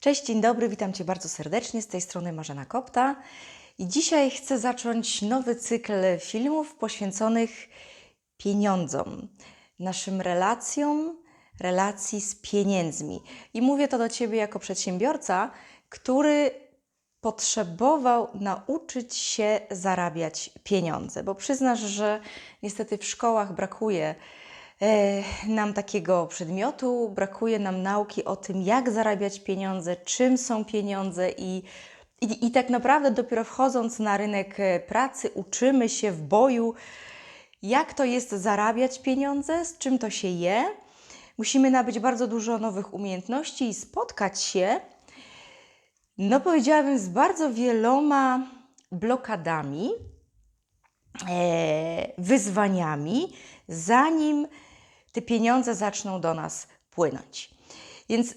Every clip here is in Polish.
Cześć, dzień dobry, witam Cię bardzo serdecznie. Z tej strony Marzena Kopta. I dzisiaj chcę zacząć nowy cykl filmów poświęconych pieniądzom, naszym relacjom, relacji z pieniędzmi. I mówię to do Ciebie jako przedsiębiorca, który potrzebował nauczyć się zarabiać pieniądze, bo przyznasz, że niestety w szkołach brakuje nam takiego przedmiotu, brakuje nam nauki o tym, jak zarabiać pieniądze, czym są pieniądze i, i, i tak naprawdę dopiero wchodząc na rynek e, pracy uczymy się w boju, jak to jest zarabiać pieniądze, z czym to się je. Musimy nabyć bardzo dużo nowych umiejętności i spotkać się, no powiedziałabym, z bardzo wieloma blokadami, e, wyzwaniami, zanim te pieniądze zaczną do nas płynąć. Więc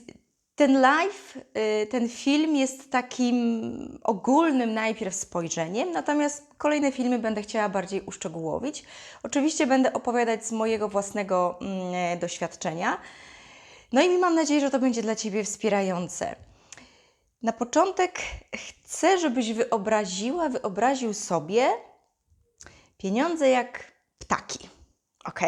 ten live, y, ten film jest takim ogólnym najpierw spojrzeniem, natomiast kolejne filmy będę chciała bardziej uszczegółowić. Oczywiście będę opowiadać z mojego własnego mm, doświadczenia. No i mam nadzieję, że to będzie dla Ciebie wspierające. Na początek chcę, żebyś wyobraziła, wyobraził sobie pieniądze jak ptaki. Ok?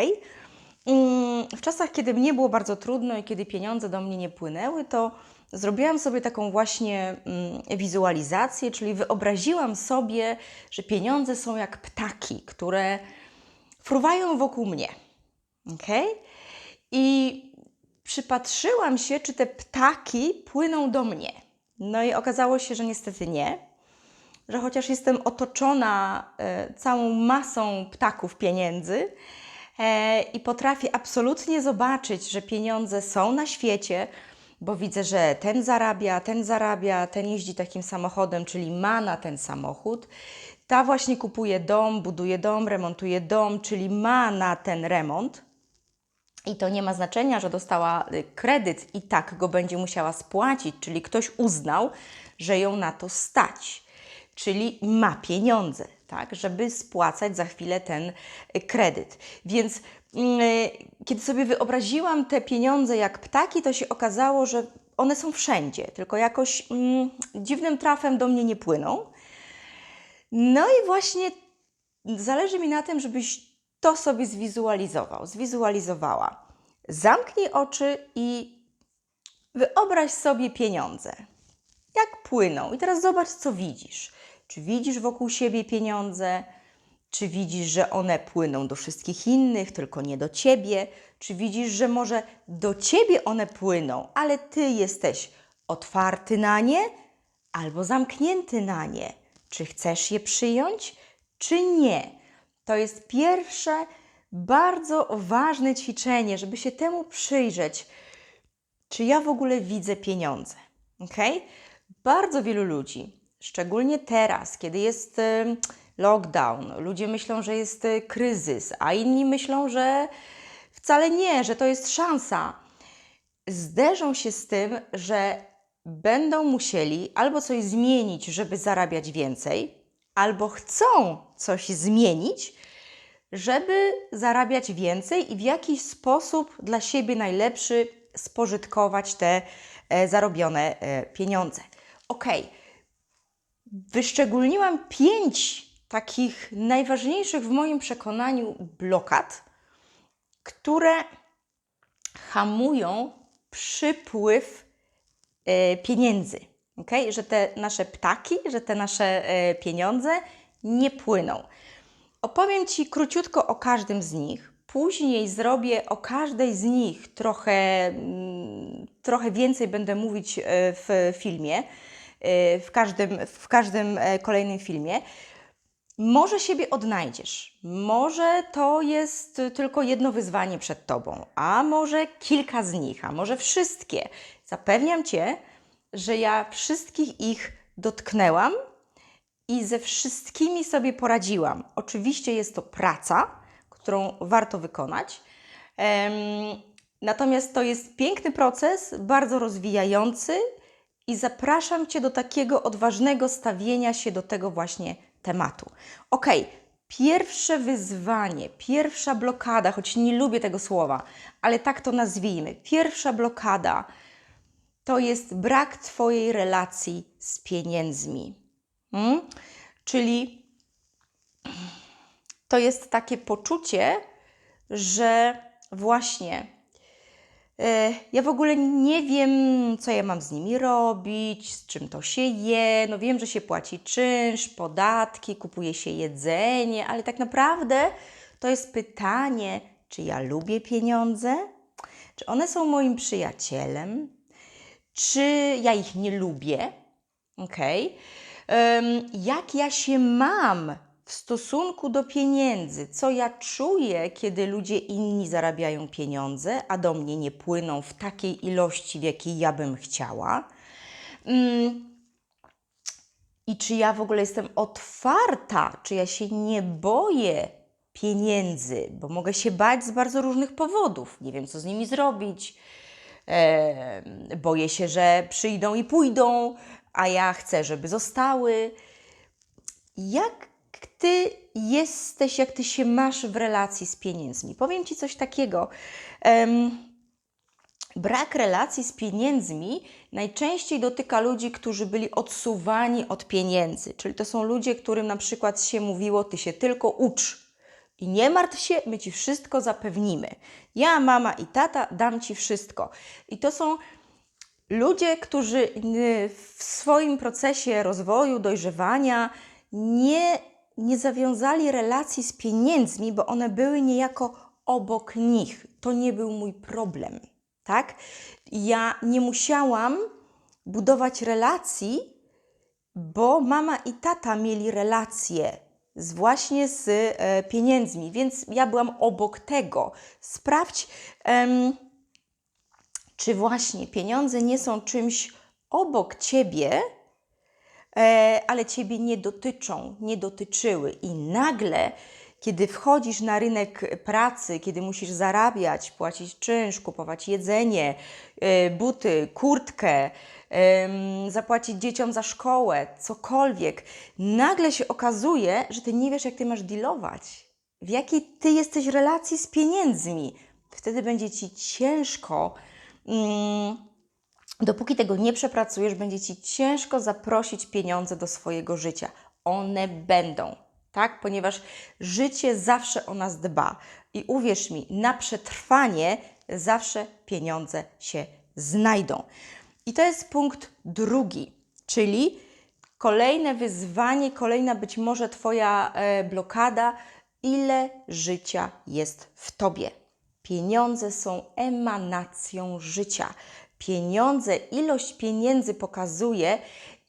W czasach, kiedy mnie było bardzo trudno i kiedy pieniądze do mnie nie płynęły, to zrobiłam sobie taką właśnie mm, wizualizację, czyli wyobraziłam sobie, że pieniądze są jak ptaki, które fruwają wokół mnie. Ok? I przypatrzyłam się, czy te ptaki płyną do mnie. No i okazało się, że niestety nie, że chociaż jestem otoczona e, całą masą ptaków pieniędzy i potrafię absolutnie zobaczyć, że pieniądze są na świecie, bo widzę, że ten zarabia, ten zarabia, ten jeździ takim samochodem, czyli ma na ten samochód. Ta właśnie kupuje dom, buduje dom, remontuje dom, czyli ma na ten remont. I to nie ma znaczenia, że dostała y, kredyt i tak go będzie musiała spłacić, czyli ktoś uznał, że ją na to stać, czyli ma pieniądze, tak, żeby spłacać za chwilę ten y, kredyt. Więc yy, kiedy sobie wyobraziłam te pieniądze jak ptaki, to się okazało, że one są wszędzie, tylko jakoś yy, dziwnym trafem do mnie nie płyną. No i właśnie zależy mi na tym, żebyś to sobie zwizualizował, zwizualizowała. Zamknij oczy i wyobraź sobie pieniądze. Jak płyną. I teraz zobacz, co widzisz. Czy widzisz wokół siebie pieniądze? Czy widzisz, że one płyną do wszystkich innych, tylko nie do ciebie? Czy widzisz, że może do ciebie one płyną, ale ty jesteś otwarty na nie albo zamknięty na nie? Czy chcesz je przyjąć, czy nie? To jest pierwsze bardzo ważne ćwiczenie, żeby się temu przyjrzeć, czy ja w ogóle widzę pieniądze. Ok? Bardzo wielu ludzi, szczególnie teraz, kiedy jest lockdown, ludzie myślą, że jest y, kryzys, a inni myślą, że wcale nie, że to jest szansa. Zderzą się z tym, że będą musieli albo coś zmienić, żeby zarabiać więcej, albo chcą coś zmienić, żeby zarabiać więcej i w jakiś sposób dla siebie najlepszy spożytkować te e, zarobione e, pieniądze. Ok, wyszczególniłam pięć takich najważniejszych w moim przekonaniu blokad, które hamują przypływ e, pieniędzy. Okay? Że te nasze ptaki, że te nasze e, pieniądze nie płyną. Opowiem Ci króciutko o każdym z nich. Później zrobię o każdej z nich trochę, mm, trochę więcej będę mówić e, w filmie, w każdym, w każdym e, kolejnym filmie. Może siebie odnajdziesz, może to jest tylko jedno wyzwanie przed Tobą, a może kilka z nich, a może wszystkie. Zapewniam Cię, że ja wszystkich ich dotknęłam i ze wszystkimi sobie poradziłam. Oczywiście jest to praca, którą warto wykonać. Natomiast to jest piękny proces, bardzo rozwijający i zapraszam Cię do takiego odważnego stawienia się do tego właśnie tematu. Ok, pierwsze wyzwanie, pierwsza blokada, choć nie lubię tego słowa, ale tak to nazwijmy. Pierwsza blokada to jest brak Twojej relacji z pieniędzmi. Mm? Czyli to jest takie poczucie, że właśnie ja w ogóle nie wiem, co ja mam z nimi robić, z czym to się je. No wiem, że się płaci czynsz, podatki, kupuje się jedzenie, ale tak naprawdę to jest pytanie, czy ja lubię pieniądze? Czy one są moim przyjacielem? Czy ja ich nie lubię? Okej. Em, jak ja się mam w stosunku do pieniędzy? Co ja czuję, kiedy ludzie inni zarabiają pieniądze, a do mnie nie płyną w takiej ilości, w jakiej ja bym chciała? Mm, I czy ja w ogóle jestem otwarta? Czy ja się nie boję pieniędzy? Bo mogę się bać z bardzo różnych powodów. Nie wiem, co z nimi zrobić. Boję się, że przyjdą i pójdą, a ja chcę, żeby zostały. Jak ty jesteś, jak ty się masz w relacji z pieniędzmi? Powiem ci coś takiego. Em, brak relacji z pieniędzmi najczęściej dotyka ludzi, którzy byli odsuwani od pieniędzy. Czyli to są ludzie, którym na przykład się mówiło: Ty się tylko ucz. I nie martw się, my ci wszystko zapewnimy. Ja, mama i tata dam ci wszystko. I to są ludzie, którzy y, w swoim procesie rozwoju, dojrzewania nie, nie zawiązali relacji z pieniędzmi, bo one były niejako obok nich. To nie był mój problem, tak? Ja nie musiałam budować relacji, bo mama i tata mieli relacje z, właśnie z e, pieniędzmi, więc ja byłam obok tego. Sprawdź, em, czy właśnie pieniądze nie są czymś obok ciebie, ale ciebie nie dotyczą, nie dotyczyły. I nagle, kiedy wchodzisz na rynek pracy, kiedy musisz zarabiać, płacić czynsz, kupować jedzenie, e, buty, kurtkę, zapłacić dzieciom za szkołę, cokolwiek, nagle się okazuje, że ty nie wiesz, jak ty masz dealować. W jakiej ty jesteś relacji z pieniędzmi. Wtedy będzie ci ciężko. Mm, dopóki tego nie przepracujesz, będzie ci ciężko zaprosić pieniądze do swojego życia. One będą, tak? Ponieważ życie zawsze o nas dba. I uwierz mi, na przetrwanie zawsze pieniądze się znajdą. I to jest punkt drugi, czyli kolejne wyzwanie, kolejna być może Twoja e, blokada, ile życia jest w Tobie. Pieniądze są emanacją życia. Pieniądze, ilość pieniędzy pokazuje,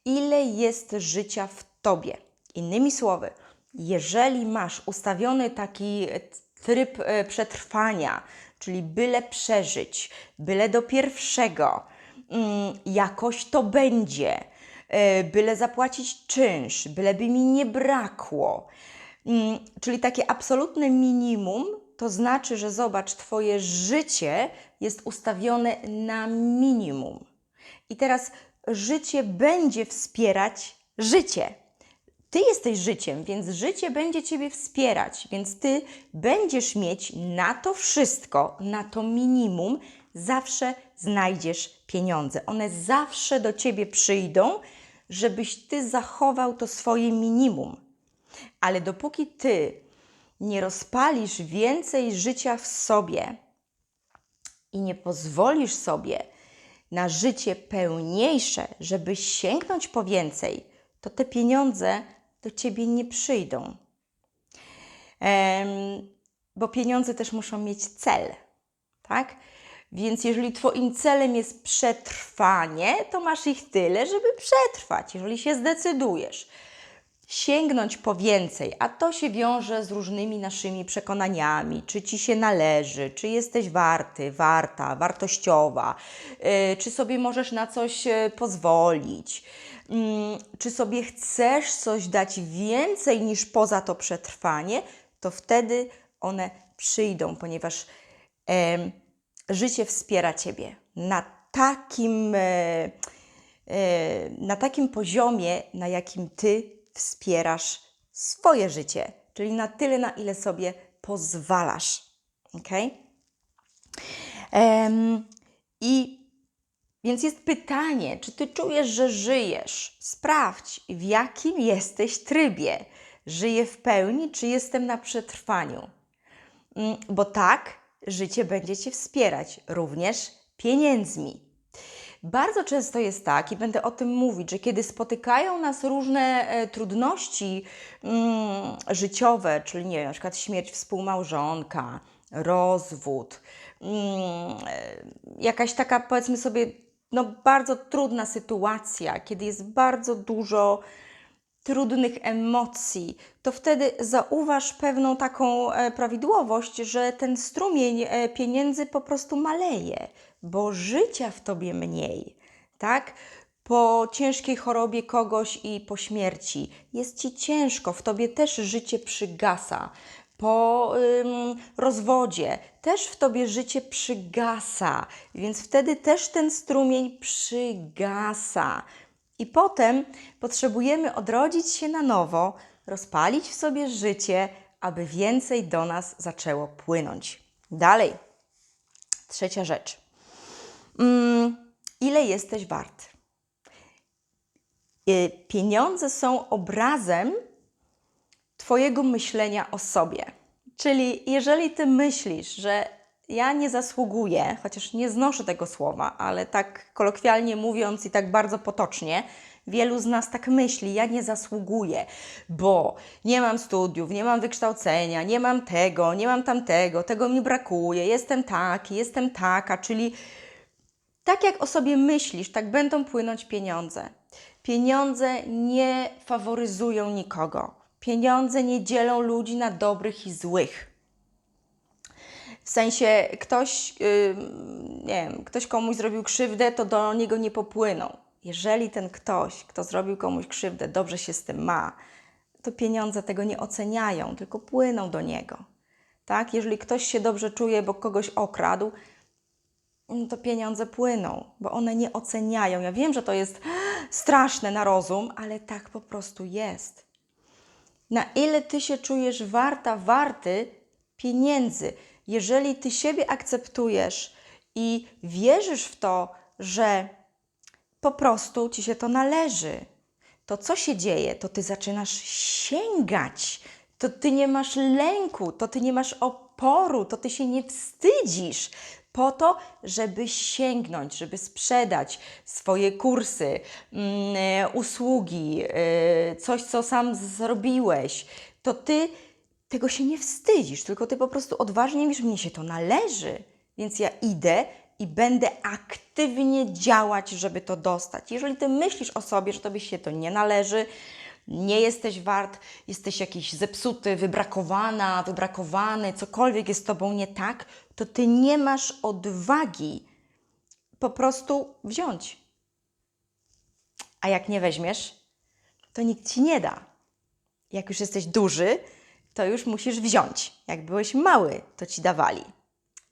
ile jest życia w Tobie. Innymi słowy, jeżeli masz ustawiony taki tryb e, przetrwania, czyli byle przeżyć, byle do pierwszego, mm, jakoś to będzie, e, byle zapłacić czynsz, byleby mi nie brakło, mm, czyli takie absolutne minimum, to znaczy, że zobacz, Twoje życie jest ustawione na minimum. I teraz życie będzie wspierać życie. Ty jesteś życiem, więc życie będzie Ciebie wspierać, więc Ty będziesz mieć na to wszystko, na to minimum, zawsze znajdziesz pieniądze. One zawsze do Ciebie przyjdą, żebyś Ty zachował to swoje minimum. Ale dopóki Ty nie rozpalisz więcej życia w sobie i nie pozwolisz sobie na życie pełniejsze, żeby sięgnąć po więcej, to te pieniądze do ciebie nie przyjdą. Bo pieniądze też muszą mieć cel, tak? Więc jeżeli Twoim celem jest przetrwanie, to masz ich tyle, żeby przetrwać. Jeżeli się zdecydujesz sięgnąć po więcej, a to się wiąże z różnymi naszymi przekonaniami, czy ci się należy, czy jesteś warty, warta, wartościowa, yy, czy sobie możesz na coś yy, pozwolić, yy, czy sobie chcesz coś dać więcej niż poza to przetrwanie, to wtedy one przyjdą, ponieważ em, życie wspiera ciebie na takim, e, e, na takim poziomie, na jakim ty wspierasz swoje życie, czyli na tyle, na ile sobie pozwalasz. Ok? Em, I Więc jest pytanie, czy ty czujesz, że żyjesz? Sprawdź, w jakim jesteś trybie. Żyję w pełni, czy jestem na przetrwaniu? Mm, Bo tak życie będzie cię wspierać, również pieniędzmi. Bardzo często jest tak, i będę o tym mówić, że kiedy spotykają nas różne e, trudności mm, życiowe, czyli nie na przykład śmierć współmałżonka, rozwód, mm, e, jakaś taka powiedzmy sobie no, bardzo trudna sytuacja, kiedy jest bardzo dużo trudnych emocji, to wtedy zauważ pewną taką e, prawidłowość, że ten strumień e, pieniędzy po prostu maleje, bo życia w tobie mniej, tak? Po ciężkiej chorobie kogoś i po śmierci jest ci ciężko, w tobie też życie przygasa. Po ym, rozwodzie też w tobie życie przygasa, więc wtedy też ten strumień przygasa. I potem potrzebujemy odrodzić się na nowo, rozpalić w sobie życie, aby więcej do nas zaczęło płynąć. Dalej. Trzecia rzecz. Mm, ile jesteś wart? Y, Pieniądze są obrazem Twojego myślenia o sobie. Czyli jeżeli Ty myślisz, że ja nie zasługuję, chociaż nie znoszę tego słowa, ale tak kolokwialnie mówiąc i tak bardzo potocznie, wielu z nas tak myśli, ja nie zasługuję, bo nie mam studiów, nie mam wykształcenia, nie mam tego, nie mam tamtego, tego mi brakuje, jestem taki, jestem taka, czyli tak jak o sobie myślisz, tak będą płynąć pieniądze. Pieniądze nie faworyzują nikogo. Pieniądze nie dzielą ludzi na dobrych i złych. W sensie ktoś, yy, nie wiem, ktoś komuś zrobił krzywdę, to do niego nie popłyną. Jeżeli ten ktoś, kto zrobił komuś krzywdę, dobrze się z tym ma, to pieniądze tego nie oceniają, tylko płyną do niego. Tak? Jeżeli ktoś się dobrze czuje, bo kogoś okradł, no to pieniądze płyną, bo one nie oceniają. Ja wiem, że to jest straszne na rozum, ale tak po prostu jest. Na ile ty się czujesz warta, warty pieniędzy, jeżeli ty siebie akceptujesz i wierzysz w to, że po prostu ci się to należy, to co się dzieje? To ty zaczynasz sięgać, to ty nie masz lęku, to ty nie masz oporu, to ty się nie wstydzisz po to, żeby sięgnąć, żeby sprzedać swoje kursy, mm, e, usługi, e, coś, co sam zrobiłeś, to ty tego się nie wstydzisz, tylko ty po prostu odważnie mówisz, mnie się to należy, więc ja idę i będę aktywnie działać, żeby to dostać. Jeżeli ty myślisz o sobie, że tobie się to nie należy, nie jesteś wart, jesteś jakiś zepsuty, wybrakowana, wybrakowany, cokolwiek jest z tobą nie tak, to ty nie masz odwagi po prostu wziąć. A jak nie weźmiesz, to nikt ci nie da. Jak już jesteś duży, to już musisz wziąć. Jak byłeś mały, to ci dawali.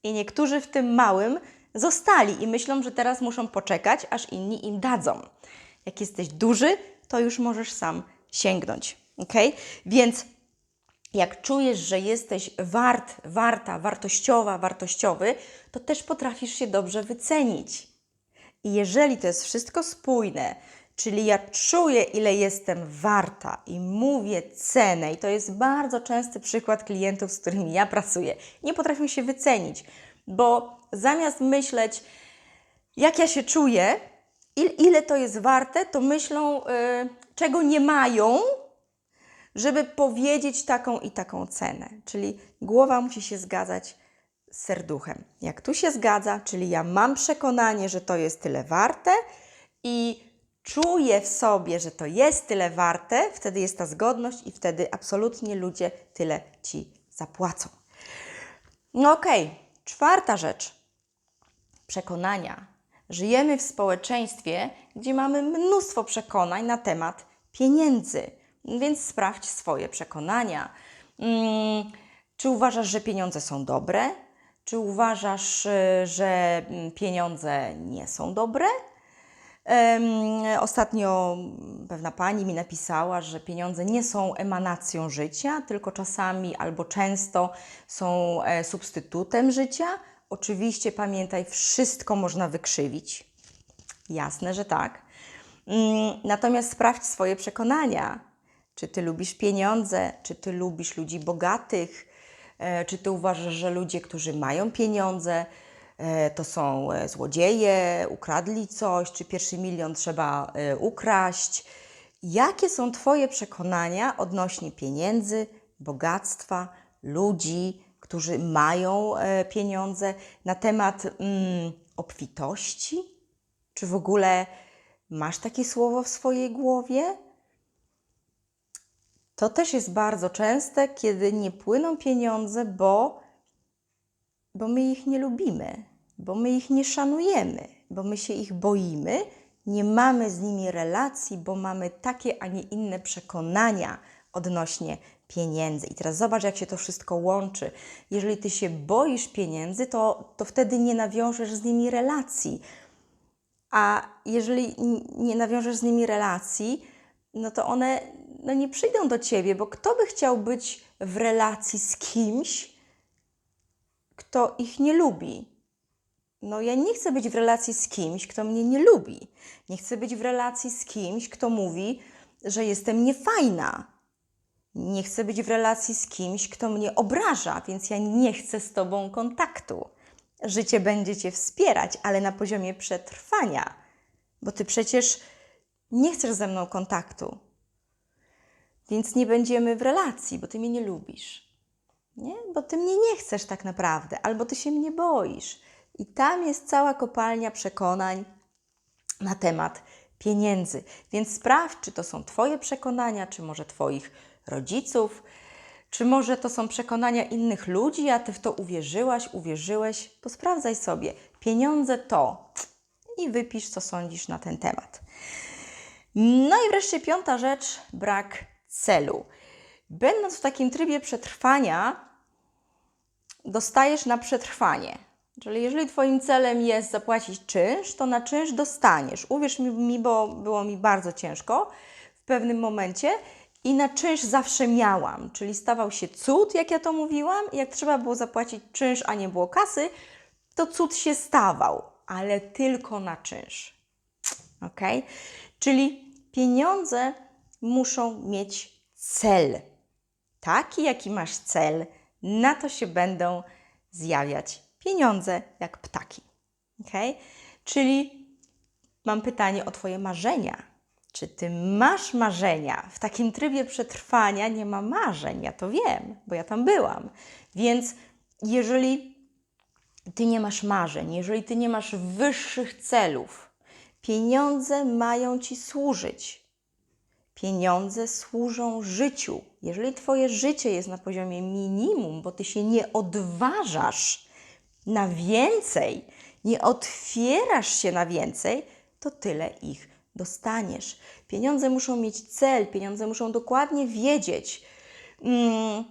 I niektórzy w tym małym zostali i myślą, że teraz muszą poczekać, aż inni im dadzą. Jak jesteś duży, to już możesz sam sięgnąć. Ok? Więc jak czujesz, że jesteś wart, warta, wartościowa, wartościowy, to też potrafisz się dobrze wycenić. I jeżeli to jest wszystko spójne, czyli ja czuję, ile jestem warta i mówię cenę, i to jest bardzo częsty przykład klientów, z którymi ja pracuję, nie potrafią się wycenić, bo zamiast myśleć, jak ja się czuję, il, ile to jest warte, to myślą, yy, czego nie mają, żeby powiedzieć taką i taką cenę. Czyli głowa musi się zgadzać z serduchem. Jak tu się zgadza, czyli ja mam przekonanie, że to jest tyle warte i czuję w sobie, że to jest tyle warte, wtedy jest ta zgodność i wtedy absolutnie ludzie tyle ci zapłacą. No okej, okay. czwarta rzecz. Przekonania. Żyjemy w społeczeństwie, gdzie mamy mnóstwo przekonań na temat pieniędzy, więc sprawdź swoje przekonania. Hmm, czy uważasz, że pieniądze są dobre? Czy uważasz, że pieniądze nie są dobre? Ostatnio pewna pani mi napisała, że pieniądze nie są emanacją życia, tylko czasami albo często są e, substytutem życia. Oczywiście pamiętaj, wszystko można wykrzywić. Jasne, że tak. Mm, Natomiast sprawdź swoje przekonania. Czy ty lubisz pieniądze, czy ty lubisz ludzi bogatych, e, czy ty uważasz, że ludzie, którzy mają pieniądze, to są e, złodzieje, ukradli coś, czy pierwszy milion trzeba e, ukraść. Jakie są Twoje przekonania odnośnie pieniędzy, bogactwa, ludzi, którzy mają e, pieniądze, na temat mm, obfitości? Czy w ogóle masz takie słowo w swojej głowie? To też jest bardzo częste, kiedy nie płyną pieniądze, bo, bo my ich nie lubimy, bo my ich nie szanujemy, bo my się ich boimy, nie mamy z nimi relacji, bo mamy takie, a nie inne przekonania odnośnie pieniędzy. I teraz zobacz, jak się to wszystko łączy. Jeżeli ty się boisz pieniędzy, to, to wtedy nie nawiążesz z nimi relacji. A jeżeli nie nawiążesz z nimi relacji, no to one no nie przyjdą do ciebie, bo kto by chciał być w relacji z kimś, kto ich nie lubi? No, ja nie chcę być w relacji z kimś, kto mnie nie lubi. Nie chcę być w relacji z kimś, kto mówi, że jestem niefajna. Nie chcę być w relacji z kimś, kto mnie obraża, więc ja nie chcę z tobą kontaktu. Życie będzie cię wspierać, ale na poziomie przetrwania, bo ty przecież nie chcesz ze mną kontaktu. Więc nie będziemy w relacji, bo ty mnie nie lubisz. Nie? Bo ty mnie nie chcesz tak naprawdę, albo ty się mnie boisz. I tam jest cała kopalnia przekonań na temat pieniędzy. Więc sprawdź, czy to są Twoje przekonania, czy może Twoich rodziców, czy może to są przekonania innych ludzi, a Ty w to uwierzyłaś, uwierzyłeś. Posprawdzaj sobie. Pieniądze to. I wypisz, co sądzisz na ten temat. No i wreszcie piąta rzecz, brak celu. Będąc w takim trybie przetrwania, dostajesz na przetrwanie. Czyli jeżeli Twoim celem jest zapłacić czynsz, to na czynsz dostaniesz. Uwierz mi, bo było mi bardzo ciężko w pewnym momencie i na czynsz zawsze miałam. Czyli stawał się cud, jak ja to mówiłam, jak trzeba było zapłacić czynsz, a nie było kasy, to cud się stawał, ale tylko na czynsz. Ok? Czyli pieniądze muszą mieć cel. Taki, jaki masz cel, na to się będą zjawiać pieniądze jak ptaki. Okay? Czyli mam pytanie o Twoje marzenia. Czy Ty masz marzenia? W takim trybie przetrwania nie ma marzeń, ja to wiem, bo ja tam byłam. Więc jeżeli Ty nie masz marzeń, jeżeli Ty nie masz wyższych celów, pieniądze mają Ci służyć. Pieniądze służą życiu. Jeżeli Twoje życie jest na poziomie minimum, bo Ty się nie odważasz na więcej, nie otwierasz się na więcej, to tyle ich dostaniesz. Pieniądze muszą mieć cel, pieniądze muszą dokładnie wiedzieć, mm,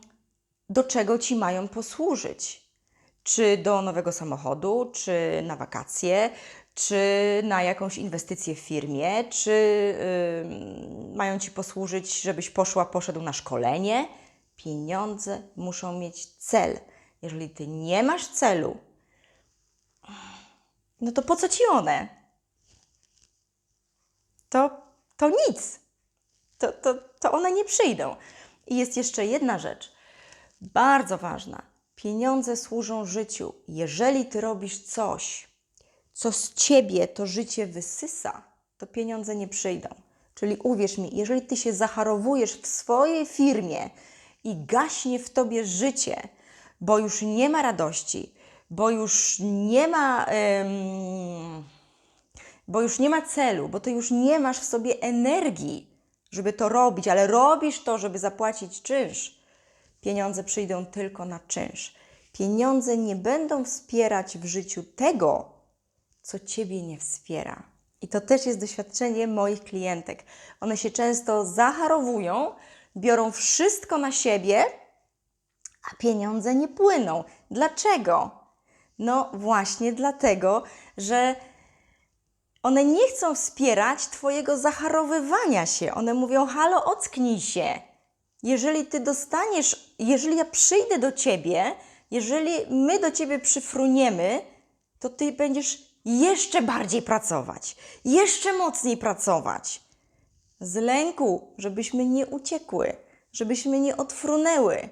do czego ci mają posłużyć. Czy do nowego samochodu, czy na wakacje, czy na jakąś inwestycję w firmie, czy ym, mają ci posłużyć, żebyś poszła, poszedł na szkolenie. Pieniądze muszą mieć cel. Jeżeli ty nie masz celu, no to po co ci one? To, to nic. To, to, to one nie przyjdą. I jest jeszcze jedna rzecz, bardzo ważna. Pieniądze służą życiu. Jeżeli ty robisz coś, co z ciebie to życie wysysa, to pieniądze nie przyjdą. Czyli uwierz mi, jeżeli ty się zacharowujesz w swojej firmie i gaśnie w tobie życie, bo już nie ma radości, bo już nie ma. bo już nie ma celu, bo ty już nie masz w sobie energii, żeby to robić, ale robisz to, żeby zapłacić czynsz. Pieniądze przyjdą tylko na czynsz. Pieniądze nie będą wspierać w życiu tego, co ciebie nie wspiera. I to też jest doświadczenie moich klientek. One się często zacharowują, biorą wszystko na siebie, a pieniądze nie płyną. Dlaczego? No właśnie dlatego, że one nie chcą wspierać Twojego zacharowywania się. One mówią: Halo, ocknij się. Jeżeli Ty dostaniesz, jeżeli ja przyjdę do Ciebie, jeżeli my do Ciebie przyfruniemy, to Ty będziesz jeszcze bardziej pracować, jeszcze mocniej pracować. Z lęku, żebyśmy nie uciekły, żebyśmy nie odfrunęły.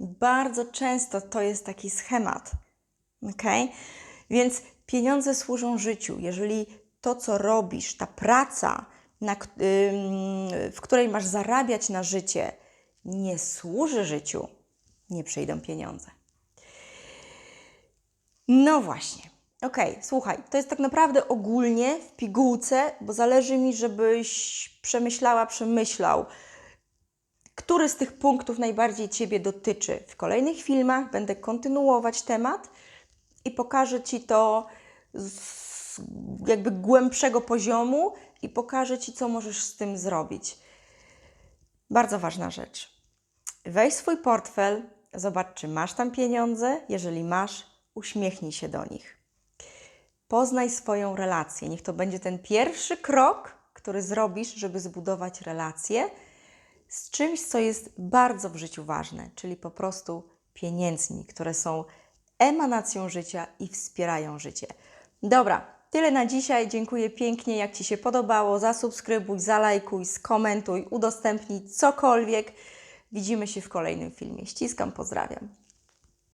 Bardzo często to jest taki schemat. Ok? Więc pieniądze służą życiu. Jeżeli to, co robisz, ta praca, na, ym, w której masz zarabiać na życie, nie służy życiu, nie przyjdą pieniądze. No właśnie. Okej, słuchaj, to jest tak naprawdę ogólnie w pigułce, bo zależy mi, żebyś przemyślała, przemyślał, który z tych punktów najbardziej Ciebie dotyczy. W kolejnych filmach będę kontynuować temat i pokażę Ci to z jakby głębszego poziomu i pokażę Ci, co możesz z tym zrobić. Bardzo ważna rzecz. Weź swój portfel, zobacz, czy masz tam pieniądze. Jeżeli masz, uśmiechnij się do nich. Poznaj swoją relację. Niech to będzie ten pierwszy krok, który zrobisz, żeby zbudować relację z czymś, co jest bardzo w życiu ważne, czyli po prostu pieniędzmi, które są emanacją życia i wspierają życie. Dobra, tyle na dzisiaj. Dziękuję pięknie. Jak Ci się podobało, zasubskrybuj, zalajkuj, skomentuj, udostępnij cokolwiek. Widzimy się w kolejnym filmie. Ściskam, pozdrawiam.